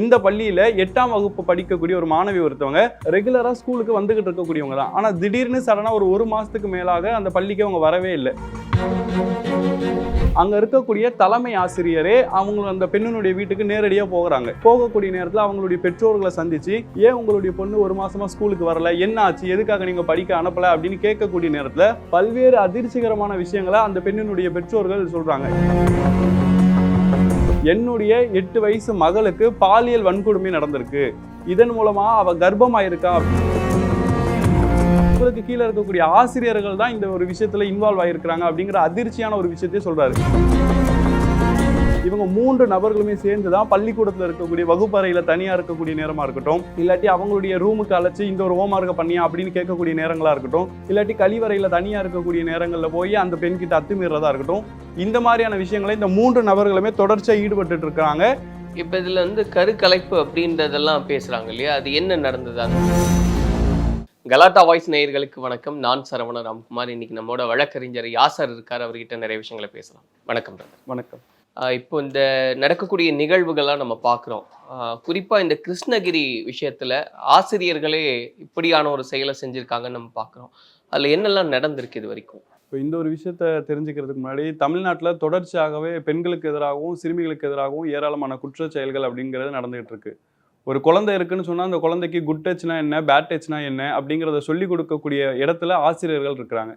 இந்த பள்ளியில் எட்டாம் வகுப்பு படிக்கக்கூடிய ஒரு மாணவி ஒருத்தவங்க ரெகுலராக ஸ்கூலுக்கு வந்துகிட்டு இருக்கக்கூடியவங்க தான். ஆனால் திடீர்னு சடனாக ஒரு ஒரு மாதத்துக்கு மேலாக அந்த பள்ளிக்கு அவங்க வரவே இல்லை. அங்கே இருக்கக்கூடிய தலைமை ஆசிரியரே அவங்க அந்த பெண்ணினுடைய வீட்டுக்கு நேரடியாக போகிறாங்க. போகக்கூடிய நேரத்தில் அவங்களுடைய பெற்றோர்களை சந்திச்சு ஏன் உங்களுடைய பொண்ணு ஒரு மாசமா ஸ்கூலுக்கு வரல? என்ன ஆச்சு? எதுக்காக நீங்கள் படிக்க அனுப்பல? அப்படின்னு கேட்கக்கூடிய நேரத்தில் பல்வேறு அதிர்ச்சிகரமான விஷயங்களை அந்த பெண்ணினுடைய பெற்றோர்கள் சொல்கிறாங்க என்னுடைய எட்டு வயசு மகளுக்கு பாலியல் வன்கொடுமை நடந்திருக்கு. இதன் மூலமா அவ கர்ப்பமாயிருக்கா உங்களுக்கு கீழே இருக்கக்கூடிய ஆசிரியர்கள் தான் இந்த ஒரு விஷயத்துல இன்வால்வ் ஆயிருக்கிறாங்க அப்படிங்கிற அதிர்ச்சியான ஒரு விஷயத்தையும் சொல்றாரு. இவங்க மூன்று நபர்களுமே சேர்ந்து தான் பள்ளிக்கூடத்தில் இருக்கக்கூடிய வகுப்பறையில தனியா இருக்கக்கூடிய நேரமா இருக்கட்டும். இல்லாட்டி அவங்களுடைய ரூமுக்கு அழைச்சு இந்த ஒரு ஹோம்ஒர்க்கை பண்ணியா அப்படின்னு கேட்கக்கூடிய நேரங்களா இருக்கட்டும். இல்லாட்டி கழிவறையில தனியா இருக்கக்கூடிய நேரங்கள்ல போய் அந்த பெண் கிட்ட அத்துமீறதா இருக்கட்டும். இந்த மாதிரியான விஷயங்களை இந்த மூன்று நபர்களுமே தொடர்ச்சியா ஈடுபட்டு இருக்காங்க. இப்போ இதில் வந்து கருக்கலைப்பு அப்படின்றதெல்லாம் பேசுகிறாங்க இல்லையா? அது என்ன நடந்தது? கலாட்டா வாய்ஸ் நேயர்களுக்கு வணக்கம். நான் சரவண ராம்குமார். இன்னைக்கு நம்மோட வழக்கறிஞர் யாசர் இருக்கார். அவர்கிட்ட நிறைய விஷயங்களை பேசலாம். வணக்கம். வணக்கம். இப்போ இந்த நடக்கக்கூடிய நிகழ்வுகள்லாம் நம்ம பார்க்குறோம். குறிப்பாக இந்த கிருஷ்ணகிரி விஷயத்தில் ஆசிரியர்களே இப்படியான ஒரு செயலை செஞ்சுருக்காங்கன்னு நம்ம பார்க்குறோம். அதில் என்னெல்லாம் நடந்திருக்கு இது வரைக்கும்? இப்போ இந்த ஒரு விஷயத்த தெரிஞ்சுக்கிறதுக்கு முன்னாடி தமிழ்நாட்டில் தொடர்ச்சியாகவே பெண்களுக்கு எதிராகவும் சிறுமிகளுக்கு எதிராகவும் ஏராளமான குற்ற செயல்கள் அப்படிங்கிறது நடந்துகிட்டு இருக்கு. ஒரு குழந்தை இருக்குன்னு சொன்னால் அந்த குழந்தைக்கு குட் டச்னா என்ன பேட் டச்னா என்ன அப்படிங்கிறத சொல்லி கொடுக்கக்கூடிய இடத்துல ஆசிரியர்கள் இருக்கிறாங்க.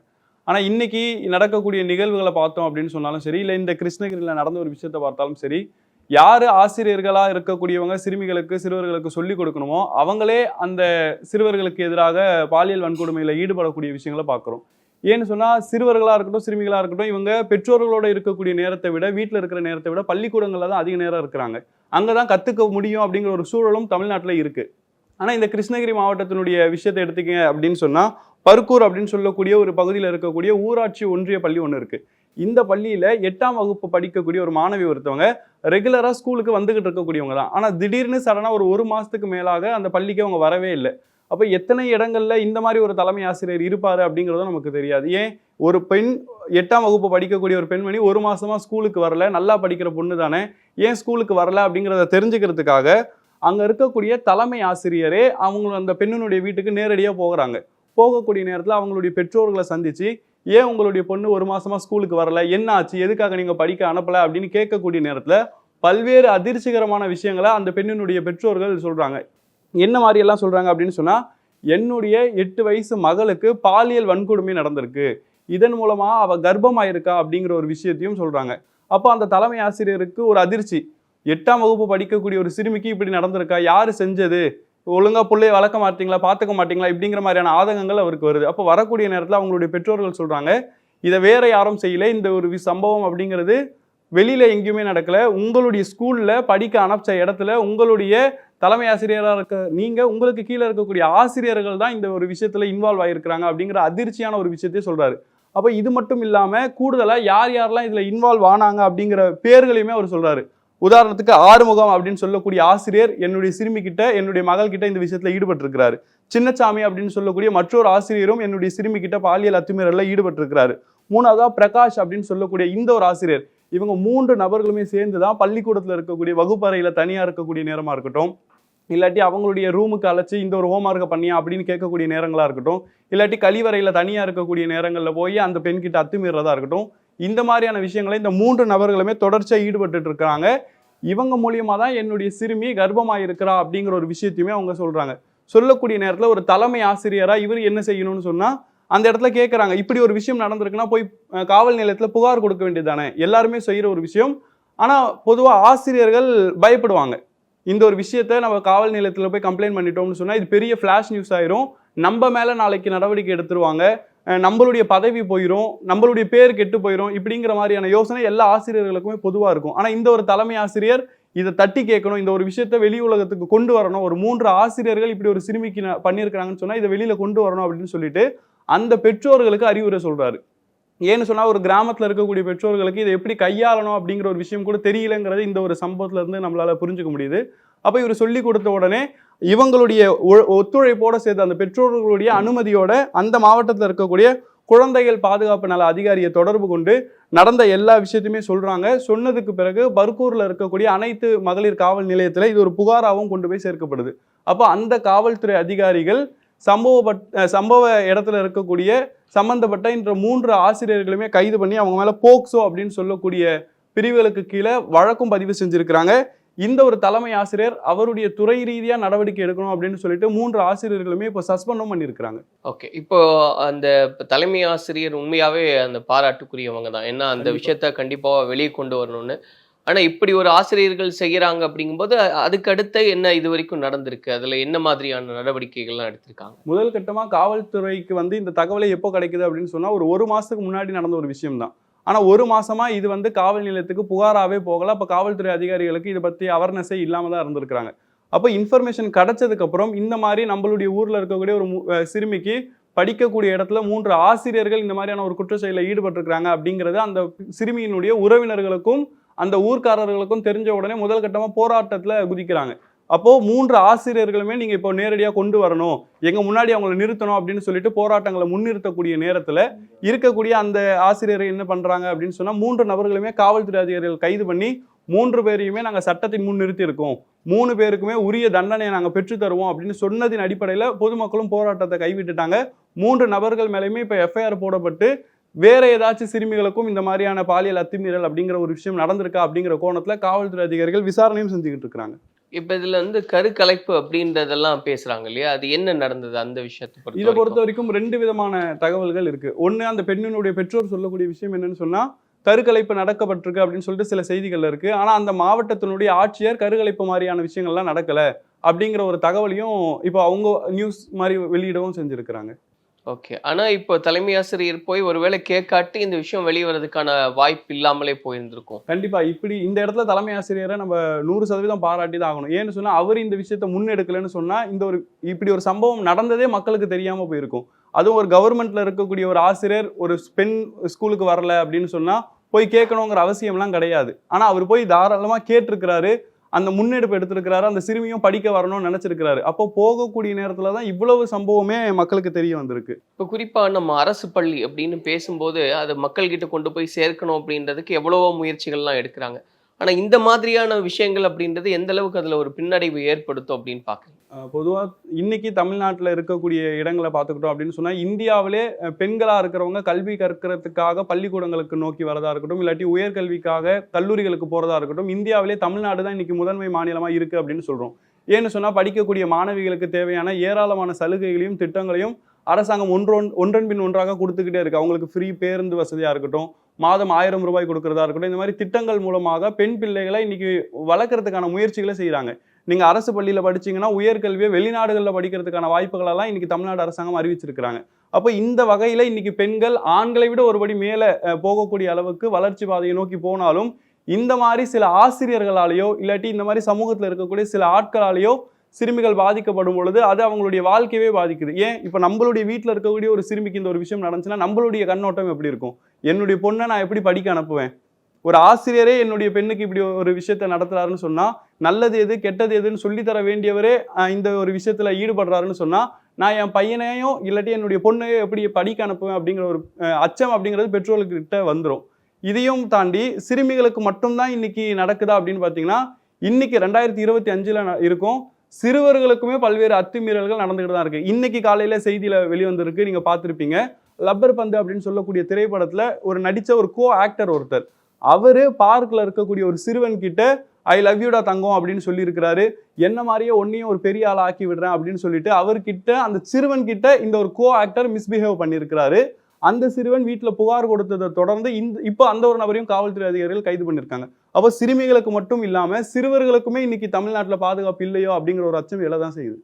ஆனால் இன்னைக்கு நடக்கக்கூடிய நிகழ்வுகளை பார்த்தோம் அப்படின்னு சொன்னாலும் சரி இல்லை இந்த கிருஷ்ணகிரியில் நடந்த ஒரு விஷயத்தை பார்த்தாலும் சரி யார் ஆசிரியர்களாக இருக்கக்கூடியவங்க சிறுமிகளுக்கு சிறுவர்களுக்கு சொல்லிக் கொடுக்கணுமோ அவங்களே அந்த சிறுவர்களுக்கு எதிராக பாலியல் வன்கொடுமையில் ஈடுபடக்கூடிய விஷயங்களை பார்க்குறோம். ஏன்னு சொன்னால் சிறுவர்களாக இருக்கட்டும் சிறுமிகளாக இருக்கட்டும் இவங்க பெற்றோர்களோட இருக்கக்கூடிய நேரத்தை விட வீட்டில் இருக்கிற நேரத்தை விட பள்ளிக்கூடங்களில் தான் அதிக நேரம் இருக்கிறாங்க. அங்கே தான் கற்றுக்க முடியும் அப்படிங்கிற ஒரு சூழலும் தமிழ்நாட்டில் இருக்குது ஆனால் இந்த கிருஷ்ணகிரி மாவட்டத்தினுடைய விஷயத்தை எடுத்துக்கங்க அப்படின்னு சொன்னால் பர்கூர் அப்படின்னு சொல்லக்கூடிய ஒரு பகுதியில் இருக்கக்கூடிய ஊராட்சி ஒன்றிய பள்ளி ஒன்று இருக்குது இந்த பள்ளியில் எட்டாம் வகுப்பு படிக்கக்கூடிய ஒரு மாணவி ஒருத்தவங்க ரெகுலராக ஸ்கூலுக்கு வந்துக்கிட்டு இருக்கக்கூடியவங்க தான். ஆனால் திடீர்னு சடனாக ஒரு ஒரு மாதத்துக்கு மேலாக அந்த பள்ளிக்கு அவங்க வரவே இல்லை. அப்போ எத்தனை இடங்களில் இந்த மாதிரி ஒரு தலைமை ஆசிரியர் இருப்பார் அப்படிங்கிறதும் நமக்கு தெரியாது. ஏன்? ஒரு பெண் எட்டாம் வகுப்பு படிக்கக்கூடிய ஒரு பெண்மணி ஒரு மாதமாக ஸ்கூலுக்கு வரல நல்லா படிக்கிற பொண்ணு தானே. ஏன் ஸ்கூலுக்கு வரல அப்படிங்கிறத தெரிஞ்சுக்கிறதுக்காக அங்கே இருக்கக்கூடிய தலைமை ஆசிரியரே அவங்க அந்த பெண்ணினுடைய வீட்டுக்கு நேரடியாக போகிறாங்க. போகக்கூடிய நேரத்தில் அவங்களுடைய பெற்றோர்களை சந்தித்து ஏன் உங்களுடைய பொண்ணு ஒரு மாசமா ஸ்கூலுக்கு வரல? என்ன ஆச்சு? எதுக்காக நீங்கள் படிக்க அனுப்பலை? அப்படின்னு கேட்கக்கூடிய நேரத்தில் பல்வேறு அதிர்ச்சிகரமான விஷயங்களை அந்த பெண்ணினுடைய பெற்றோர்கள் சொல்கிறாங்க என்ன மாதிரி எல்லாம் சொல்கிறாங்க அப்படின்னு சொன்னால் என்னுடைய எட்டு வயசு மகளுக்கு பாலியல் வன்கொடுமை நடந்திருக்கு. இதன் மூலமா அவ கர்ப்பமாயிருக்கா? அப்படிங்கிற ஒரு விஷயத்தையும் சொல்கிறாங்க அப்போ அந்த தலைமை ஆசிரியருக்கு ஒரு அதிர்ச்சி. எட்டாம் வகுப்பு படிக்கக்கூடிய ஒரு சிறுமிக்கு இப்படி நடந்திருக்கா? யார் செஞ்சது? ஒழுங்காக பிள்ளைய வளர்க்க மாட்டீங்களா? பார்த்துக்க மாட்டீங்களா? இப்படிங்கிற மாதிரியான ஆதங்கங்கள் அவருக்கு வருது. அப்போ வரக்கூடிய நேரத்தில் அவங்களுடைய பெற்றோர்கள் சொல்கிறாங்க இதை வேற யாரும் செய்யல. இந்த ஒரு சம்பவம் அப்படிங்கிறது வெளியில் எங்கேயுமே நடக்கல. உங்களுடைய ஸ்கூலில் படிக்க அனுப்பிச்ச இடத்துல உங்களுடைய தலைமை ஆசிரியராக இருக்க நீங்கள் உங்களுக்கு கீழே இருக்கக்கூடிய ஆசிரியர்கள் தான் இந்த ஒரு விஷயத்தில் இன்வால்வ் ஆகிருக்கிறாங்க அப்படிங்கிற அதிர்ச்சியான ஒரு விஷயத்தையும் சொல்கிறாரு அப்போ இது மட்டும் இல்லாமல் கூடுதலாக யார் யாரெல்லாம் இதில் இன்வால்வ் ஆனாங்க அப்படிங்கிற பேர்களையுமே அவர் சொல்கிறாரு உதாரணத்துக்கு ஆறுமுகம் அப்படின்னு சொல்லக்கூடிய ஆசிரியர் என்னுடைய சிறுமி கிட்ட என்னுடைய மகள் கிட்ட இந்த விஷயத்துல ஈடுபட்டிருக்கிறாரு. சின்னசாமி அப்படின்னு சொல்லக்கூடிய மற்றொரு ஆசிரியரும் என்னுடைய சிறுமி கிட்ட பாலியல் அத்துமீறல்ல ஈடுபட்டிருக்கிறாரு. மூணாவதா பிரகாஷ் அப்படின்னு சொல்லக்கூடிய இந்த ஒரு ஆசிரியர் இவங்க மூன்று நபர்களுமே சேர்ந்து தான் பள்ளிக்கூடத்துல இருக்கக்கூடிய வகுப்பறையில தனியா இருக்கக்கூடிய நேரமா இருக்கட்டும். இல்லாட்டி அவங்களுடைய ரூமுக்கு அழைச்சி இந்த ஒரு ஹோம்ஒர்க்கை பண்ணியா அப்படின்னு கேட்கக்கூடிய நேரங்களாக இருக்கட்டும். இல்லாட்டி கழிவறையில் தனியாக இருக்கக்கூடிய நேரங்களில் போய் அந்த பெண்கிட்ட அத்துமீறதா இருக்கட்டும். இந்த மாதிரியான விஷயங்களை இந்த மூன்று நபர்களுமே தொடர்ச்சியாக ஈடுபட்டு இருக்காங்க. இவங்க மூலியமாக தான் என்னுடைய சிறுமி கர்ப்பமாக இருக்கிறா அப்படிங்கிற ஒரு விஷயத்தையுமே அவங்க சொல்கிறாங்க சொல்லக்கூடிய நேரத்தில் ஒரு தலைமை ஆசிரியராக இவர் என்ன செய்யணும்னு சொன்னால் அந்த இடத்துல கேட்குறாங்க இப்படி ஒரு விஷயம் நடந்திருக்குன்னா போய் காவல் நிலையத்தில் புகார் கொடுக்க வேண்டியதானே எல்லாருமே செய்கிற ஒரு விஷயம். ஆனால் பொதுவாக ஆசிரியர்கள் பயப்படுவாங்க. இந்த ஒரு விஷயத்த நம்ம காவல் நிலையத்தில் போய் கம்ப்ளைண்ட் பண்ணிட்டோம்னு சொன்னால் இது பெரிய ஃப்ளாஷ் நியூஸ் ஆயிரும். நம்ம மேலே நாளைக்கு நடவடிக்கை எடுத்துருவாங்க. நம்மளுடைய பதவி போயிடும் நம்மளுடைய பேர் கெட்டு போயிடும் இப்படிங்கிற மாதிரியான யோசனை எல்லா ஆசிரியர்களுக்குமே பொதுவாக இருக்கும். ஆனால் இந்த ஒரு தலைமை ஆசிரியர் இதை தட்டி கேட்கணும் இந்த ஒரு விஷயத்த வெளி உலகத்துக்கு கொண்டு வரணும் ஒரு மூன்று ஆசிரியர்கள் இப்படி ஒரு சிறுமிக்கு பண்ணியிருக்கிறாங்கன்னு சொன்னால் இதை வெளியில் கொண்டு வரணும் அப்படின்னு சொல்லிட்டு அந்த பெற்றோர்களுக்கு அறிவுரை சொல்கிறாரு ஏன்னு சொன்னால் ஒரு கிராமத்தில் இருக்கக்கூடிய பெற்றோர்களுக்கு இதை எப்படி கையாளணும் அப்படிங்கிற ஒரு விஷயம் கூட தெரியலங்கிறது இந்த ஒரு சம்பவத்துல இருந்து நம்மளால புரிஞ்சுக்க முடியுது. அப்போ இவர் சொல்லி கொடுத்த உடனே இவங்களுடைய ஒ- ஒத்துழைப்போட சேர்த்து அந்த பெற்றோர்களுடைய அனுமதியோட அந்த மாவட்டத்தில் இருக்கக்கூடிய குழந்தைகள் பாதுகாப்பு நல அதிகாரியை தொடர்பு கொண்டு நடந்த எல்லா விஷயத்தையுமே சொல்கிறாங்க சொன்னதுக்கு பிறகு பர்கூரில் இருக்கக்கூடிய அனைத்து மகளிர் காவல் நிலையத்தில் இது ஒரு புகாராகவும் கொண்டு போய் சேர்க்கப்படுது. அப்போ அந்த காவல்துறை அதிகாரிகள் சம்பவப்பட் சம்பவ இடத்துல இருக்கக்கூடிய சம்பந்தப்பட்ட இந்த மூன்று ஆசிரியர்களுமே கைது பண்ணி அவங்க மேலே போக்சோ அப்படின்னு சொல்லக்கூடிய பிரிவுகளுக்கு கீழே வழக்கும் பதிவு செஞ்சுருக்கிறாங்க. இந்த ஒரு தலைமை ஆசிரியர் அவருடைய துறை ரீதியா நடவடிக்கை எடுக்கணும் அப்படின்னு சொல்லிட்டு மூன்று ஆசிரியர்களுமே இப்போ சஸ்பெண்டும் பண்ணியிருக்கிறாங்க. ஓகே. இப்போ அந்த தலைமை ஆசிரியர் உண்மையாவே அந்த பாராட்டுக்குரியவங்க தான். ஏன்னா அந்த. விஷயத்த கண்டிப்பா வெளியே கொண்டு வரணும்னு. ஆனா இப்படி ஒரு ஆசிரியர்கள் செய்யறாங்க அப்படிங்கும்போது அதுக்கு அடுத்து என்ன இது வரைக்கும் நடந்திருக்கு? அதுல என்ன மாதிரியான நடவடிக்கைகள்லாம் எடுத்திருக்காங்க? முதல் கட்டமா காவல்துறைக்கு வந்து இந்த தகவலை எப்போ கிடைக்குது அப்படின்னு சொன்னா ஒரு ஒரு மாசத்துக்கு முன்னாடி நடந்த ஒரு விஷயம் தான் ஆனால் ஒரு மாதமாக இது வந்து காவல் நிலையத்துக்கு புகாராகவே போகலை. அப்போ காவல்துறை அதிகாரிகளுக்கு இதை பற்றி அவேர்னஸே இல்லாமல் தான் இருந்திருக்கிறாங்க. அப்போ இன்ஃபர்மேஷன் கிடச்சதுக்கப்புறம் இந்த மாதிரி நம்மளுடைய ஊரில் இருக்கக்கூடிய ஒரு மு- சிறுமிக்கு படிக்கக்கூடிய இடத்துல மூன்று ஆசிரியர்கள் இந்த மாதிரியான ஒரு குற்றச்செயலில் ஈடுபட்டிருக்கிறாங்க அப்படிங்கிறது அந்த சிறுமியினுடைய உறவினர்களுக்கும் அந்த ஊர்க்காரர்களுக்கும் தெரிஞ்ச உடனே முதல் கட்டமாக போராட்டத்தில் குதிக்கிறாங்க. அப்போது மூன்று ஆசிரியர்களுமே நீங்கள் இப்போ நேரடியாக கொண்டு வரணும். எங்கள் முன்னாடி அவங்களை நிறுத்தணும் அப்படின்னு சொல்லிட்டு போராட்டங்களை முன்னிறுத்தக்கூடிய நேரத்தில் இருக்கக்கூடிய அந்த ஆசிரியரை என்ன பண்ணுறாங்க அப்படின்னு சொன்னால் மூன்று நபர்களுமே காவல்துறை அதிகாரிகள் கைது பண்ணி மூன்று பேரையுமே நாங்கள் சட்டத்தின் முன் நிறுத்தியிருக்கோம். மூணு பேருக்குமே உரிய தண்டனையை நாங்கள் பெற்று தருவோம் அப்படின்னு சொன்னதின் அடிப்படையில் பொதுமக்களும் போராட்டத்தை கைவிட்டுட்டாங்க. மூன்று நபர்கள் மேலேயுமே இப்போ எஃப்ஐஆர் போடப்பட்டு வேற ஏதாச்சும் சிறுமிகளுக்கும் இந்த மாதிரியான பாலியல் அத்துமீறல் அப்படிங்கிற ஒரு விஷயம் நடந்திருக்கா அப்படிங்கிற கோணத்தில் காவல்துறை அதிகாரிகள் விசாரணையும் செஞ்சுக்கிட்டு இருக்கிறாங்க. இப்ப இதுல வந்து கருக்கலைப்பு அப்படின்றதெல்லாம் பேசுறாங்க இல்லையா? அது என்ன நடந்தது அந்த விஷயத்தை இதை பொறுத்த வரைக்கும்? ரெண்டு விதமான தகவல்கள் இருக்கு. ஒண்ணு அந்த பெண்ணினுடைய பெற்றோர் சொல்லக்கூடிய விஷயம் என்னன்னு சொன்னா கருக்கலைப்பு நடக்கப்பட்டிருக்கு அப்படின்னு சொல்லிட்டு சில செய்திகள் இருக்கு. ஆனா அந்த மாவட்டத்தினுடைய ஆட்சியர் கருக்கலைப்பு மாதிரியான விஷயங்கள்லாம் நடக்கல அப்படிங்கிற ஒரு தகவலையும் இப்போ அவங்க நியூஸ் மாதிரி வெளியிடவும் செஞ்சிருக்கிறாங்க. ஓகே ஆனால் இப்போ தலைமை ஆசிரியர் போய் ஒருவேளை கேட்காட்டி இந்த விஷயம் வெளியே வரதுக்கான வாய்ப்பு இல்லாமலே போயிருந்திருக்கும். கண்டிப்பா. இப்படி இந்த இடத்துல தலைமை ஆசிரியரை நம்ம நூறு சதவீதம் பாராட்டி தான் ஆகணும். ஏன்னு சொன்னால் அவர் இந்த விஷயத்தை முன்னெடுக்கலன்னு சொன்னால் இந்த ஒரு இப்படி ஒரு சம்பவம் நடந்ததே மக்களுக்கு தெரியாம போயிருக்கும். அதுவும் ஒரு கவர்மெண்ட்ல இருக்கக்கூடிய ஒரு ஆசிரியர் ஒரு பெண் ஸ்கூலுக்கு வரல அப்படின்னு சொன்னால் போய் கேட்கணுங்கிற அவசியம்லாம் கிடையாது. ஆனால் அவர் போய் தாராளமாக கேட்டிருக்கிறாரு. அந்த முன்னெடுப்பு எடுத்திருக்கிறாரு அந்த சிறுமியும் படிக்க வரணும்னு நினைச்சிருக்கிறாரு. அப்போ போகக்கூடிய நேரத்துல தான் இவ்வளவு சம்பவமே மக்களுக்கு தெரிய வந்திருக்கு. இப்போ குறிப்பா நம்ம அரசு பள்ளி அப்படின்னு பேசும்போது அது மக்கள்கிட்ட கொண்டு போய் சேர்க்கணும் அப்படின்றதுக்கு எவ்வளவோ முயற்சிகள்லாம் எடுக்கிறாங்க. ஆனால் இந்த மாதிரியான விஷயங்கள் அப்படின்றது எந்த அளவுக்கு அதில் ஒரு பின்னடைவு ஏற்படுத்தும் அப்படின்னு பார்க்குறேன் பொதுவாக இன்னைக்கு தமிழ்நாட்டில் இருக்கக்கூடிய இடங்களை பார்த்துக்கிட்டோம் அப்படின்னு சொன்னால் இந்தியாவிலே பெண்களாக இருக்கிறவங்க கல்வி கற்கிறதுக்காக பள்ளிக்கூடங்களுக்கு நோக்கி வரதா இருக்கட்டும் இல்லாட்டி உயர்கல்விக்காக கல்லூரிகளுக்கு போகிறதா இருக்கட்டும் இந்தியாவிலே தமிழ்நாடு தான் இன்னைக்கு முதன்மை மாநிலமாக இருக்குது அப்படின்னு சொல்கிறோம் ஏன்னு சொன்னால் படிக்கக்கூடிய மாணவிகளுக்கு தேவையான ஏராளமான சலுகைகளையும் திட்டங்களையும் அரசாங்கம் ஒன்றொன் ஒன்றன் பின் ஒன்றாக கொடுத்துக்கிட்டே இருக்குது அவங்களுக்கு ஃப்ரீ பேருந்து வசதியாக இருக்கட்டும் மாதம் ஆயிரம் ரூபாய் கொடுக்கறதா இருக்கட்டும் இந்த மாதிரி திட்டங்கள் மூலமாக பெண் பிள்ளைகளை இன்னைக்கு வளர்க்கறதுக்கான முயற்சிகளை செய்கிறாங்க நீங்கள் அரசு பள்ளியில் படிச்சீங்கன்னா உயர்கல்வியை வெளிநாடுகளில் படிக்கிறதுக்கான வாய்ப்புகளெல்லாம் இன்னைக்கு தமிழ்நாடு அரசாங்கம் அறிவிச்சிருக்கிறாங்க. அப்போ இந்த வகையில் இன்னைக்கு பெண்கள் ஆண்களை விட ஒருபடி மேலே போகக்கூடிய அளவுக்கு வளர்ச்சி பாதையை நோக்கி போனாலும் இந்த மாதிரி சில ஆசிரியர்களாலேயோ இல்லாட்டி இந்த மாதிரி சமூகத்தில் இருக்கக்கூடிய சில ஆட்களாலேயோ சிறுமிகள் பாதிக்கப்படும் பொழுது அது அவங்களுடைய வாழ்க்கையவே பாதிக்குது. ஏன்? இப்போ நம்மளுடைய வீட்டில் இருக்கக்கூடிய ஒரு சிறுமிக்கு இந்த ஒரு விஷயம் நடந்துச்சுன்னா நம்மளுடைய கண்ணோட்டம் எப்படி இருக்கும்? என்னுடைய பொண்ணை நான் எப்படி படிக்க அனுப்புவேன்? ஒரு ஆசிரியரே என்னுடைய பெண்ணுக்கு இப்படி ஒரு விஷயத்த நடத்துறாருன்னு சொன்னா நல்லது எது கெட்டது எதுன்னு சொல்லித்தர வேண்டியவரே இந்த ஒரு விஷயத்துல ஈடுபடுறாருன்னு சொன்னா நான் என் பையனையும் இல்லாட்டி என்னுடைய பொண்ணையோ எப்படி படிக்க அனுப்புவேன் அப்படிங்கிற ஒரு அச்சம் அப்படிங்கிறது பெற்றோர்களுக்கு கிட்ட வந்துடும் இதையும் தாண்டி சிறுமிகளுக்கு மட்டும்தான் இன்னைக்கு நடக்குதா அப்படின்னு பார்த்தீங்கன்னா இன்னைக்கு ரெண்டாயிரத்தி இருபத்தி அஞ்சுல இருக்கும். சிறுவர்களுக்குமே பல்வேறு அத்துமீறல்கள் நடந்துகிட்டு தான் இருக்கு. இன்னைக்கு காலையில செய்தியில வெளிவந்திருக்கு. நீங்க பார்த்துருப்பீங்க. லப்பர் பந்து அப்படின்னு சொல்லக்கூடிய திரைப்படத்தில் ஒரு நடித்த ஒரு கோ ஆக்டர் ஒருத்தர். அவர் பார்க்கில் இருக்கக்கூடிய ஒரு சிறுவன் கிட்ட ஐ லவ் யூடா தங்கம் அப்படின்னு சொல்லியிருக்கிறாரு. என்ன மாதிரியே ஒன்னையும் ஒரு பெரிய ஆளாக ஆக்கி விடுறேன் அப்படின்னு சொல்லிட்டு அவர்கிட்ட அந்த சிறுவன் கிட்ட இந்த ஒரு கோ ஆக்டர் மிஸ்பிஹேவ் பண்ணியிருக்கிறாரு. அந்த சிறுவன் வீட்டில் புகார் கொடுத்ததை தொடர்ந்து இந்த இப்போ அந்த ஒரு நபரையும் காவல்துறை அதிகாரிகள் கைது பண்ணியிருக்காங்க. அப்போ சிறுமிகளுக்கு மட்டும் இல்லாமல் சிறுவர்களுக்குமே இன்னைக்கு தமிழ்நாட்டில் பாதுகாப்பு இல்லையோ அப்படிங்கிற ஒரு அச்சம் எழதான் செய்யுது.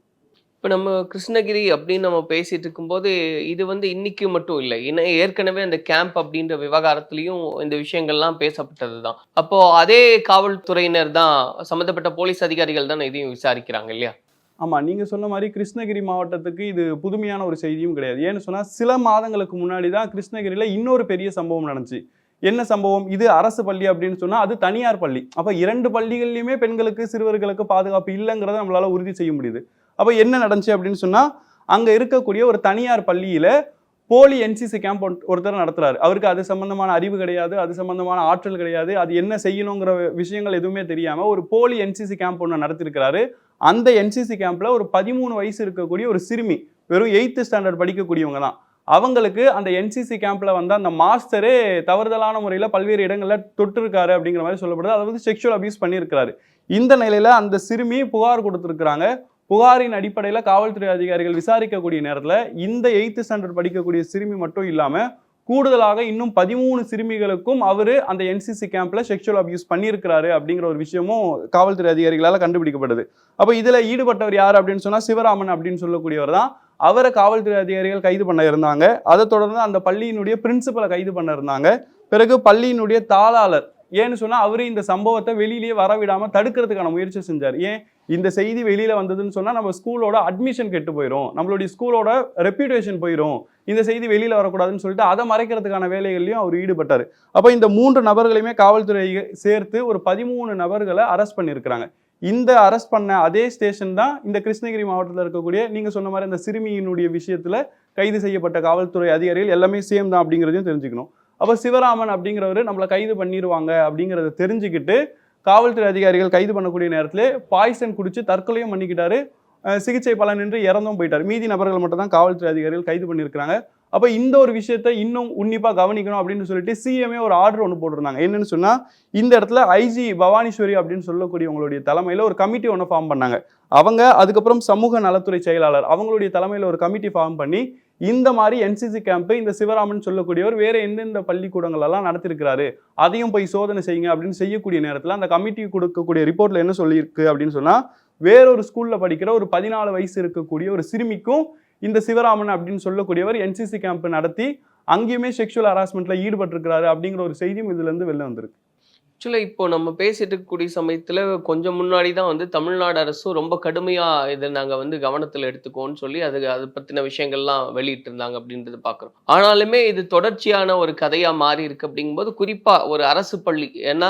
இப்போ நம்ம கிருஷ்ணகிரி அப்படின்னு நம்ம பேசிட்டு இருக்கும்போது இது வந்து இன்னைக்கு மட்டும் இல்லை. இன்னும் ஏற்கனவே அந்த கேம்ப் அப்படின்ற விவகாரத்துலயும் இந்த விஷயங்கள்லாம் பேசப்பட்டது தான் அப்போ அதே காவல்துறையினர் தான் சம்மந்தப்பட்ட போலீஸ் அதிகாரிகள் தான் இதையும் விசாரிக்கிறாங்க இல்லையா? ஆமாம் நீங்கள் சொன்ன மாதிரி கிருஷ்ணகிரி மாவட்டத்துக்கு இது புதுமையான ஒரு செய்தியும் கிடையாது. ஏன்னு சொன்னால் சில மாதங்களுக்கு முன்னாடி தான் கிருஷ்ணகிரியில் இன்னொரு பெரிய சம்பவம் நடந்துச்சு. என்ன சம்பவம்? இது அரசு பள்ளி அப்படின்னு சொன்னால் அது தனியார் பள்ளி. அப்போ இரண்டு பள்ளிகள்லையுமே பெண்களுக்கு சிறுவர்களுக்கு பாதுகாப்பு இல்லைங்கிறத நம்மளால் உறுதி செய்ய முடியுது. அப்போ என்ன நடந்துச்சு அப்படின்னு சொன்னால் அங்கே இருக்கக்கூடிய ஒரு தனியார் பள்ளியில் போலி என்சிசி கேம்ப் ஒருத்தர் நடத்துறாரு. அவருக்கு அது சம்பந்தமான அறிவு கிடையாது அது சம்பந்தமான ஆற்றல் கிடையாது அது என்ன செய்யணுங்கிற விஷயங்கள் எதுவுமே தெரியாமல் ஒரு போலி என்சிசி கேம்ப் ஒன்று நடத்திருக்கிறாரு. அந்த என்சிசி கேம்பில் ஒரு பதிமூணு வயசு இருக்கக்கூடிய ஒரு சிறுமி வெறும் எயித்து ஸ்டாண்டர்ட் படிக்கக்கூடியவங்க தான் அவங்களுக்கு அந்த என்சிசி கேம்பில் வந்து அந்த மாஸ்டரே தவறுதலான முறையில் பல்வேறு இடங்களில் தொட்டிருக்காரு அப்படிங்கிற மாதிரி சொல்லப்படுது. அதை வந்து செக்ஷுவல் அபியூஸ் பண்ணியிருக்கிறாரு. இந்த நிலையில் அந்த சிறுமி புகார் கொடுத்துருக்குறாங்க. புகாரின் அடிப்படையில் காவல்துறை அதிகாரிகள் விசாரிக்கக்கூடிய நேரத்தில் இந்த எயித்து ஸ்டாண்டர்ட் படிக்கக்கூடிய சிறுமி மட்டும் இல்லாமல் கூடுதலாக இன்னும் பதிமூணு சிறுமிகளுக்கும் அவர் அந்த என்சிசி கேம்ப்ல செக்ஷுவல் அபியூஸ் பண்ணியிருக்கிறாரு அப்படிங்கிற ஒரு விஷயமும் காவல்துறை அதிகாரிகளால் கண்டுபிடிக்கப்படுது அப்போ இதில் ஈடுபட்டவர் யார் அப்படின்னு சொன்னால் சிவராமன் அப்படின்னு சொல்லக்கூடியவர் தான். அவரை காவல்துறை அதிகாரிகள் கைது பண்ண இருந்தாங்க. அதை தொடர்ந்து அந்த பள்ளியினுடைய பிரின்சிபலை கைது பண்ண இருந்தாங்க. பிறகு பள்ளியினுடைய தாளாளர் ஏன்னு சொன்னால் அவரு இந்த சம்பவத்தை வெளியிலேயே வரவிடாமல் தடுக்கிறதுக்கான முயற்சி செஞ்சார். ஏன்? இந்த செய்தி வெளியில் வந்ததுன்னு சொன்னால் நம்ம ஸ்கூலோட அட்மிஷன் கெட்டு போயிடும் நம்மளுடைய ஸ்கூலோட ரெப்யூட்டேஷன் போயிடும் இந்த செய்தி வெளியில் வரக்கூடாதுன்னு சொல்லிட்டு அதை மறைக்கிறதுக்கான வேலைகள்லையும் அவர் ஈடுபட்டார். அப்போ இந்த மூன்று நபர்களையுமே காவல்துறை சேர்த்து ஒரு பதிமூணு நபர்களை அரெஸ்ட் பண்ணியிருக்கிறாங்க. இந்த அரெஸ்ட் பண்ண அதே ஸ்டேஷன் தான் இந்த கிருஷ்ணகிரி மாவட்டத்தில் இருக்கக்கூடிய நீங்கள் சொன்ன மாதிரி அந்த சிறுமியினுடைய விஷயத்தில் கைது செய்யப்பட்ட காவல்துறை அதிகாரிகள் எல்லாமே சேம் தான் அப்படிங்கிறதையும் தெரிஞ்சுக்கணும். அப்போ சிவராமன் அப்படிங்கிறவர் நம்மளை கைது பண்ணிடுவாங்க அப்படிங்கிறத தெரிஞ்சுக்கிட்டு காவல்துறை அதிகாரிகள் கைது பண்ணக்கூடிய நேரத்தில் பாய்சன் குடித்து தற்கொலையும் பண்ணிக்கிட்டாரு. சிகிச்சை பலனின்றி இறந்தும் போயிட்டார். மீதி நபர்கள் மட்டும் தான் காவல்துறை அதிகாரிகள் கைது பண்ணியிருக்கிறாங்க அப்போ இந்த ஒரு விஷயத்தை இன்னும் உன்னிப்பாக கவனிக்கணும் அப்படின்னு சொல்லிட்டு சிஎம்ஏ ஒரு ஆர்டர் ஒன்று போட்டிருந்தாங்க. என்னன்னு சொன்னால் இந்த இடத்துல ஐஜி பவானீஸ்வரி அப்படின்னு சொல்லக்கூடியவங்களுடைய தலைமையில் ஒரு கமிட்டி ஒன்று ஃபார்ம் பண்ணாங்க. அவங்க அதுக்கப்புறம் சமூக நலத்துறை செயலாளர். அவங்களுடைய தலைமையில் ஒரு கமிட்டி ஃபார்ம் பண்ணி இந்த மாதிரி என்சிசி கேம்ப் இந்த சிவராமன் சொல்லக்கூடியவர் வேற எந்தெந்த பள்ளிக்கூடங்களெல்லாம் நடத்திருக்கிறாரு? அதையும் போய் சோதனை செய்யுங்க அப்படின்னு செய்யக்கூடிய நேரத்தில் அந்த கமிட்டி கொடுக்கக்கூடிய ரிப்போர்ட்ல என்ன சொல்லியிருக்கு அப்படின்னு சொன்னா வேறொரு ஸ்கூல்ல படிக்கிற ஒரு பதினாலு வயசு இருக்கக்கூடிய ஒரு சிறுமிக்கும் இந்த சிவராமன் அப்படின்னு சொல்லக்கூடியவர் என்சிசி கேம்ப் நடத்தி அங்கேயுமே செக்ஷுவல் ஹராஸ்மெண்ட்ல ஈடுபட்டிருக்கிறாரு அப்படிங்கிற ஒரு செய்தியும் இதுல இருந்து வெளில வந்திருக்கு. ஆக்சுவலாக இப்போ நம்ம பேசிட்டு இருக்கக்கூடிய சமயத்தில் கொஞ்சம் முன்னாடி தான் வந்து தமிழ்நாடு அரசும் ரொம்ப கடுமையாக இதை நாங்கள் வந்து கவனத்தில் எடுத்துக்கோன்னு சொல்லி அது அது பற்றின விஷயங்கள்லாம் வெளியிட்டு இருந்தாங்க அப்படின்றது பார்க்குறோம் ஆனாலுமே இது தொடர்ச்சியான ஒரு கதையாக மாறி இருக்கு அப்படிங்கும்போது குறிப்பாக ஒரு அரசு பள்ளி ஏன்னா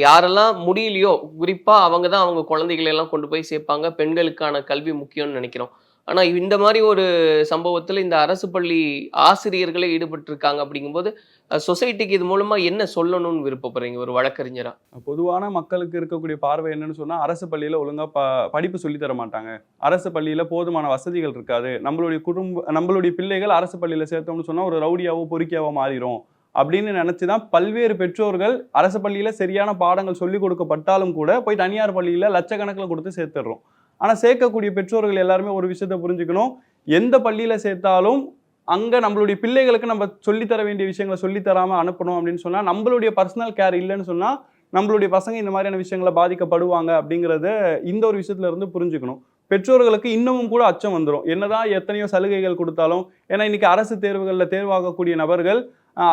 யாரெல்லாம் முடியலையோ குறிப்பாக அவங்க தான் அவங்க குழந்தைகளை எல்லாம் கொண்டு போய் சேர்ப்பாங்க. பெண்களுக்கான கல்வி முக்கியம்னு நினைக்கிறோம். ஆனால் இந்த மாதிரி ஒரு சம்பவத்தில் இந்த அரசு பள்ளி ஆசிரியர்களே ஈடுபட்டிருக்காங்க அப்படிங்கும்போது சொசைட்டிக்கு இது மூலமாக என்ன சொல்லணும்னு விருப்பப்படுறீங்க ஒரு வழக்கறிஞராக பொதுவான மக்களுக்கு இருக்கக்கூடிய பார்வை என்னன்னு சொன்னால் அரசு பள்ளியில் ஒழுங்காக ப படிப்பு சொல்லித்தர தர மாட்டாங்க. அரசு பள்ளியில் போதுமான வசதிகள் இருக்காது. நம்மளுடைய குடும்ப நம்மளுடைய பிள்ளைகள் அரசு பள்ளியில் சேர்த்தோம்னு சொன்னால் ஒரு ரவுடியாவோ பொறுக்கியாவோ மாறிடும் அப்படின்னு நினச்சி தான் பல்வேறு பெற்றோர்கள் அரசு பள்ளியில் சரியான பாடங்கள் சொல்லி கொடுக்கப்பட்டாலும் கூட போய் தனியார் பள்ளியில் லட்சக்கணக்கில் கொடுத்து சேர்த்துடுறோம். ஆனால் சேர்க்கக்கூடிய பெற்றோர்கள் எல்லாருமே ஒரு விஷயத்தை புரிஞ்சுக்கணும். எந்த பள்ளியில் சேர்த்தாலும் அங்கே நம்மளுடைய பிள்ளைகளுக்கு நம்ம சொல்லித்தர வேண்டிய விஷயங்களை சொல்லித்தராமல் அனுப்பணும் அப்படின்னு சொன்னால் நம்மளுடைய பர்சனல் கேர் இல்லைன்னு சொன்னால் நம்மளுடைய பசங்க இந்த மாதிரியான விஷயங்களை பாதிக்கப்படுவாங்க அப்படிங்கிறத இந்த ஒரு விஷயத்துல இருந்து புரிஞ்சுக்கணும். பெற்றோர்களுக்கு இன்னமும் கூட அச்சம் வந்துடும் என்னதான் எத்தனையோ சலுகைகள் கொடுத்தாலும் ஏன்னா இன்னைக்கு அரசு தேர்வுகளில் தேர்வாகக்கூடிய நபர்கள்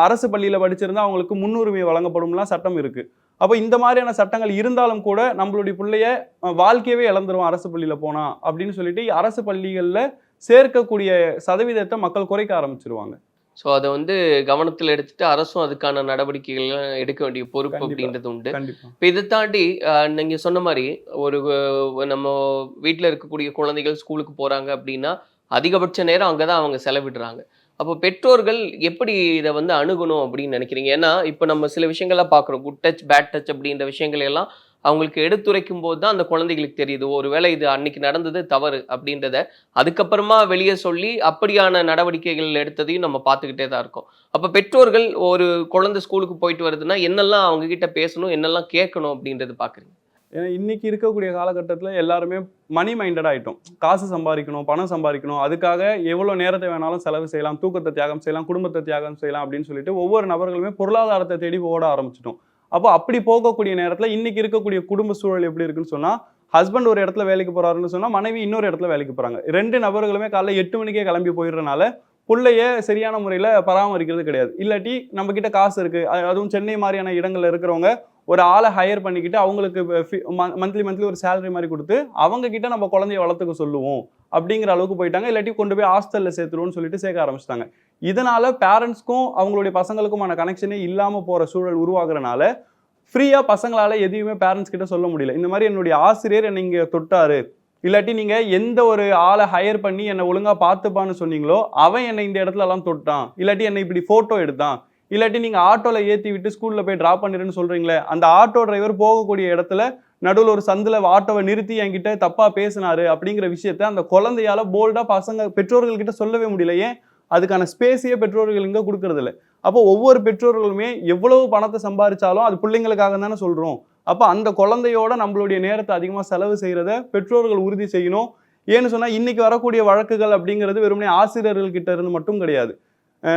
அரசு பள்ளியில் படிச்சிருந்தா அவங்களுக்கு முன்னுரிமை வழங்கப்படும்லாம் சட்டம் இருக்கு. அப்போ இந்த மாதிரியான சட்டங்கள் இருந்தாலும் கூட நம்மளுடைய பிள்ளைய வாழ்க்கையவே இழந்துருவோம் அரசு பள்ளியில் போனா அப்படின்னு சொல்லிட்டு அரசு பள்ளிகளில் சேர்க்கக்கூடிய சதவீதத்தை மக்கள் குறைக்க ஆரம்பிச்சிருவாங்க. ஸோ அதை வந்து கவனத்தில் எடுத்துட்டு அரசும் அதுக்கான நடவடிக்கைகள் எடுக்க வேண்டிய பொறுப்பு. அப்படின்றது உண்டு. இப்போ இதை தாண்டி அஹ், நீங்க சொன்ன மாதிரி ஒரு நம்ம வீட்டில் இருக்கக்கூடிய குழந்தைகள் ஸ்கூலுக்கு போறாங்க அப்படின்னா அதிகபட்ச நேரம் அங்கே தான் அவங்க செலவிடுறாங்க. அப்போ பெற்றோர்கள் எப்படி இதை வந்து அணுகணும் அப்படின்னு நினைக்கிறீங்க? ஏன்னா இப்போ நம்ம சில விஷயங்கள்லாம் பார்க்குறோம். குட் டச் பேட் டச் அப்படின்ற விஷயங்கள் எல்லாம் அவங்களுக்கு எடுத்துரைக்கும் போது தான் அந்த குழந்தைகளுக்கு தெரியுது. ஒருவேளை இது அன்னைக்கு நடந்தது தவறு அப்படின்றத. அதுக்கப்புறமா வெளியே சொல்லி அப்படியான நடவடிக்கைகள் எடுத்ததையும் நம்ம பார்த்துக்கிட்டே தான் இருக்கோம். அப்போ பெற்றோர்கள் ஒரு குழந்தை ஸ்கூலுக்கு போயிட்டு வருதுன்னா என்னெல்லாம் அவங்க கிட்ட பேசணும் என்னெல்லாம் கேட்கணும் அப்படின்றது பார்க்குறீங்க? ஏன்னா இன்றைக்கி இருக்கக்கூடிய காலகட்டத்தில் எல்லாருமே மணி மைண்டட் ஆகிட்டோம் காசு சம்பாதிக்கணும் பணம் சம்பாதிக்கணும். அதுக்காக எவ்வளோ நேரத்தை வேணாலும் செலவு செய்யலாம் தூக்கத்தை தியாகம் செய்யலாம் குடும்பத்தை தியாகம் செய்யலாம் அப்படின்னு சொல்லிட்டு ஒவ்வொரு நபர்களுமே பொருளாதாரத்தை தேடி ஓட ஆரம்பிச்சிட்டோம். அப்போ அப்படி போகக்கூடிய நேரத்தில் இன்றைக்கி இருக்கக்கூடிய குடும்ப சூழல் எப்படி இருக்குன்னு சொன்னால் ஹஸ்பண்ட் ஒரு இடத்துல வேலைக்கு போகிறாருன்னு சொன்னால் மனைவி இன்னொரு இடத்துல வேலைக்கு போகிறாங்க ரெண்டு நபர்களுமே காலைல எட்டு மணிக்கே கிளம்பி போயிடுறனால பிள்ளைய சரியான முறையில் பராமரிக்கிறது கிடையாது. இல்லாட்டி நம்ம கிட்ட காசு இருக்குது அதுவும் சென்னை மாதிரியான இடங்களில் இருக்கிறவங்க ஒரு ஆளை ஹையர் பண்ணிக்கிட்டு அவங்களுக்கு மந்த்லி மந்த்லி ஒரு சேலரி மாதிரி கொடுத்து அவங்க கிட்ட நம்ம குழந்தைய வளர்த்துக்க சொல்லுவோம் அப்படிங்கிற அளவுக்கு போயிட்டாங்க. இல்லாட்டி கொண்டு போய் ஹாஸ்டலில் சேர்த்துருவோம்னு சொல்லிட்டு சேர்க்க ஆரம்பிச்சிட்டாங்க. இதனால பேரண்ட்ஸ்க்கும் அவங்களுடைய பசங்களுக்குமான கனெக்ஷனே இல்லாமல் போகிற சூழல் உருவாகிறனால ஃப்ரீயாக பசங்களால் எதையுமே பேரண்ட்ஸ் கிட்ட சொல்ல முடியல. இந்த மாதிரி என்னுடைய ஆசிரியர் என்னை இங்கே தொட்டாரு. இல்லாட்டி நீங்க எந்த ஒரு ஆளை ஹையர் பண்ணி என்னை ஒழுங்கா பார்த்துப்பான்னு சொன்னீங்களோ அவன் என்னை இந்த இடத்துல எல்லாம் தொட்டான். இல்லாட்டி என்னை இப்படி போட்டோ எடுத்தான். இல்லாட்டி நீங்க ஆட்டோல ஏத்தி விட்டு ஸ்கூல்ல போய் ட்ராப் பண்ணிருன்னு சொல்றீங்களே அந்த ஆட்டோ டிரைவர் போகக்கூடிய இடத்துல நடுவில் ஒரு சந்தில் ஆட்டோவை நிறுத்தி என்கிட்ட தப்பா பேசினாரு அப்படிங்கிற விஷயத்த அந்த குழந்தையால போல்டா பசங்க பெற்றோர்கள் கிட்ட சொல்லவே முடியல. ஏன்? அதுக்கான ஸ்பேஸையே பெற்றோர்கள் இங்கே கொடுக்கறதில்ல. அப்போ ஒவ்வொரு பெற்றோர்களுமே எவ்வளவு பணத்தை சம்பாதிச்சாலும் அது பிள்ளைங்களுக்காக தானே சொல்கிறோம் அப்போ அந்த குழந்தையோட நம்மளுடைய நேரத்தை அதிகமாக செலவு செய்கிறத பெற்றோர்கள் உறுதி செய்யணும். ஏன்னு சொன்னால் இன்னைக்கு வரக்கூடிய வழக்குகள் அப்படிங்கிறது வெறுமனே ஆசிரியர்கள் கிட்ட இருந்து மட்டும் கிடையாது.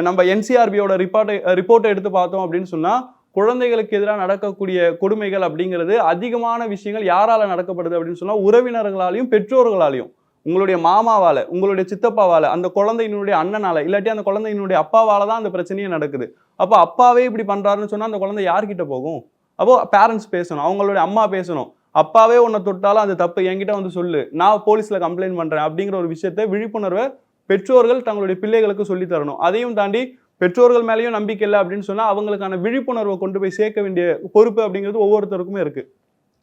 நம்ம என்சிஆர்பியோட ரிப்போர்ட்டை ரிப்போர்ட்டை எடுத்து பார்த்தோம் அப்படின்னு சொன்னால் குழந்தைகளுக்கு எதிராக நடக்கக்கூடிய கொடுமைகள் அப்படிங்கிறது அதிகமான விஷயங்கள் யாரால நடக்கப்படுது அப்படின்னு சொன்னால் உறவினர்களாலையும் பெற்றோர்களாலையும். உங்களுடைய மாமாவால் உங்களுடைய சித்தப்பாவால் அந்த குழந்தையினுடைய அண்ணனால இல்லாட்டி அந்த குழந்தையினுடைய அப்பாவால் தான் அந்த பிரச்சனையே நடக்குது. அப்போ அப்பாவே இப்படி பண்ணுறாருன்னு சொன்னால் அந்த குழந்தை யார்கிட்ட போகும்? அப்போது பேரண்ட்ஸ் பேசணும் அவங்களுடைய அம்மா பேசணும். அப்பாவே உன்னை தொட்டாலும் அது தப்பு என்கிட்ட வந்து சொல்லு. நான் போலீஸில் கம்ப்ளைண்ட் பண்ணுறேன் அப்படிங்கிற ஒரு விஷயத்த விழிப்புணர்வை பெற்றோர்கள் தங்களுடைய பிள்ளைகளுக்கு சொல்லி தரணும். அதையும் தாண்டி பெற்றோர்கள் மேலேயும் நம்பிக்கை இல்லை அப்படின்னு சொன்னால் அவங்களுக்கான விழிப்புணர்வை கொண்டு போய் சேர்க்க வேண்டிய பொறுப்பு அப்படிங்கிறது ஒவ்வொருத்தருக்குமே இருக்குது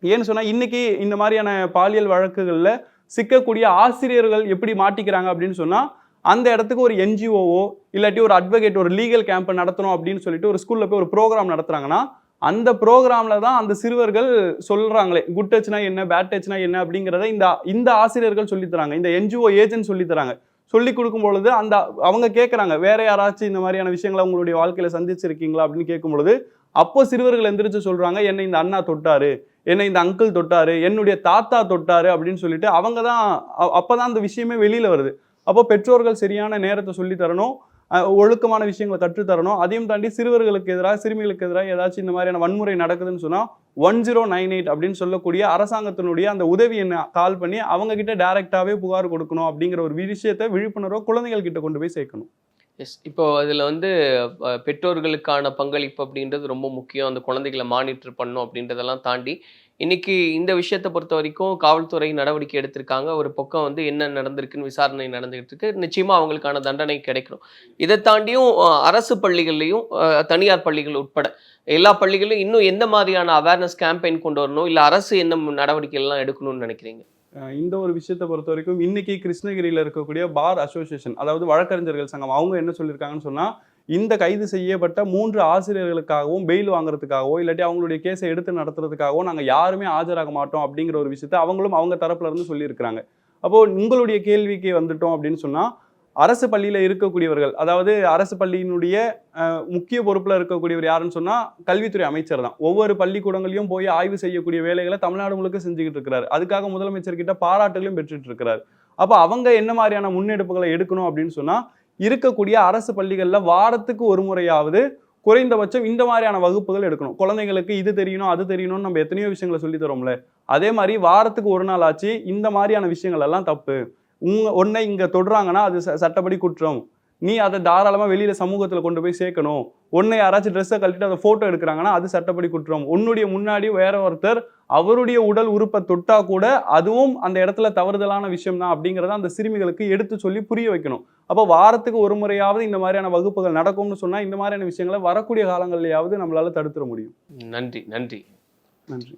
ஏன்னு சொன்னால் இன்றைக்கி இந்த மாதிரியான பாலியல் வழக்குகளில் சிக்கக்கூடிய ஆசிரியர்கள் எப்படி மாட்டிக்கிறாங்க அப்படின்னு சொன்னால் அந்த இடத்துக்கு ஒரு என்ஜிஓவோ இல்லாட்டி ஒரு அட்வொகேட் ஒரு லீகல் கேம்ப் நடத்தணும் அப்படின்னு சொல்லிட்டு ஒரு ஸ்கூலில் போய் ஒரு ப்ரோக்ராம் நடத்துகிறாங்கன்னா அந்த ப்ரோக்ராமில் தான் அந்த சிறுவர்கள் சொல்கிறாங்களே குட் டச்னா என்ன பேட் டச்னா என்ன அப்படிங்கிறத இந்த இந்த ஆசிரியர்கள் சொல்லித் தராங்க இந்த என்ஜிஓ ஏஜென்ட் சொல்லித்தராங்க. சொல்லி கொடுக்கும் பொழுது அந்த அவங்க கேட்குறாங்க வேற யாராச்சும் இந்த மாதிரியான விஷயங்களை உங்களுடைய வாழ்க்கையில் சந்திச்சிருக்கீங்களா அப்படின்னு கேட்கும் பொழுது அப்போ சிறுவர்கள் எந்திரிச்சு சொல்கிறாங்க என்னை இந்த அண்ணா தொட்டாரு என்னை இந்த அங்கிள் தொட்டாரு என்னுடைய தாத்தா தொட்டாரு அப்படின்னு சொல்லிட்டு அவங்க தான் அப்போ தான் அந்த விஷயமே வெளியில் வருது. அப்போ பெற்றோர்கள் சரியான நேரத்தை சொல்லித்தரணும். ஒழுக்கமான விஷயங்களை கற்றுத்தரணும். அதையும் தாண்டி சிறுவர்களுக்கு எதிராக சிறுமிகளுக்கு எதிராக ஏதாச்சும் இந்த மாதிரியான வன்முறை நடக்குதுன்னு சொன்னால் ஒன் ஜீரோ நைன் எயிட் அப்படின்னு சொல்லக்கூடிய அரசாங்கத்தினுடைய அந்த உதவி என்ன கால் பண்ணி அவங்க கிட்ட டைரக்டாகவே புகார் கொடுக்கணும் அப்படிங்கிற ஒரு விஷயத்தை விழிப்புணர்வை குழந்தைகள் கிட்ட கொண்டு போய் சேர்க்கணும். எஸ் இப்போ அதில் வந்து பெற்றோர்களுக்கான பங்களிப்பு அப்படின்றது ரொம்ப முக்கியம். அந்த குழந்தைகளை மானிட்டர் பண்ணும் அப்படின்றதெல்லாம் தாண்டி இன்னைக்கு இந்த விஷயத்தை பொறுத்த வரைக்கும் காவல்துறை நடவடிக்கை எடுத்திருக்காங்க. ஒரு பக்கம் வந்து என்ன நடந்திருக்குன்னு விசாரணை நடந்துகிட்டு இருக்கு நிச்சயமா அவங்களுக்கான தண்டனை கிடைக்கணும். இதை தாண்டியும் அரசு பள்ளிகள்லையும் தனியார் பள்ளிகள் உட்பட எல்லா பள்ளிகளிலும் இன்னும் எந்த மாதிரியான அவேர்னஸ் கேம்பெயின் கொண்டு வரணும்? இல்லை அரசு என்ன நடவடிக்கை எல்லாம் எடுக்கணும்னு நினைக்கிறீங்க? இந்த ஒரு விஷயத்தை பொறுத்த வரைக்கும் இன்னைக்கு கிருஷ்ணகிரியில் இருக்கக்கூடிய பார் அசோசியேஷன் அதாவது வழக்கறிஞர்கள் சங்கம் அவங்க என்ன சொல்லியிருக்காங்கன்னு சொன்னால் இந்த கைது செய்யப்பட்ட மூன்று ஆசிரியர்களுக்காகவும் பெயில் வாங்குறதுக்காகவோ இல்லாட்டி அவங்களுடைய கேஸை எடுத்து நடத்துறதுக்காகவோ நாங்கள் யாருமே ஆஜராக மாட்டோம் அப்படிங்கிற ஒரு விஷயத்தை அவங்களும் அவங்க தரப்புல இருந்து சொல்லியிருக்கிறாங்க. அப்போ உங்களுடைய கேள்விக்கு வந்துட்டோம் அப்படின்னு சொன்னால் அரசு பள்ளியில் இருக்கக்கூடியவர்கள் அதாவது அரசு பள்ளியினுடைய முக்கிய பொறுப்பில் இருக்கக்கூடியவர் யாருன்னு சொன்னால் கல்வித்துறை அமைச்சர் தான். ஒவ்வொரு பள்ளிக்கூடங்களையும் போய் ஆய்வு செய்யக்கூடிய வேலைகளை தமிழ்நாடு முழுக்க செஞ்சுக்கிட்டு இருக்கிறார். அதுக்காக முதலமைச்சர் கிட்ட பாராட்டுகளையும் பெற்றுட்டு இருக்கிறார். அப்போ அவங்க என்ன மாதிரியான முன்னெடுப்புகளை எடுக்கணும் அப்படின்னு சொன்னால் இருக்கக்கூடிய அரசு பள்ளிகளில் வாரத்துக்கு ஒரு முறையாவது குறைந்தபட்சம் இந்த மாதிரியான வகுப்புகள் எடுக்கணும். குழந்தைங்களுக்கு இது தெரியணும் அது தெரியணும்னு நம்ம எத்தனையோ விஷயங்களை சொல்லி தரோம்ல. அதே மாதிரி வாரத்துக்கு ஒரு நாள் ஆச்சு இந்த மாதிரியான விஷயங்கள் எல்லாம் தப்பு. உங்க உன்னை இங்க தொடுறாங்கன்னா அது ச- சட்டப்படி குற்றம். நீ அதை தாராளமா வெளியில சமூகத்துல கொண்டு போய் சேர்க்கணும். உன்னை யாராச்சும் ட்ரெஸ்ஸை கழட்டிட்டு அதை போட்டோ எடுக்கிறாங்கன்னா அது சட்டப்படி குற்றம். உன்னுடைய முன்னாடி வேற ஒருத்தர் அவருடைய உடல் உறுப்பை தொட்டா கூட அதுவும் அந்த இடத்துல தவறுதலான விஷயம் தான் அப்படிங்கிறத அந்த சிறுமிகளுக்கு எடுத்து சொல்லி புரிய வைக்கணும். அப்போ வாரத்துக்கு ஒரு முறையாவது இந்த மாதிரியான வகுப்புகள் நடக்கும்னு சொன்னா இந்த மாதிரியான விஷயங்களை வரக்கூடிய காலங்கள்லயாவது நம்மளால தடுத்துட முடியும். நன்றி நன்றி. நன்றி.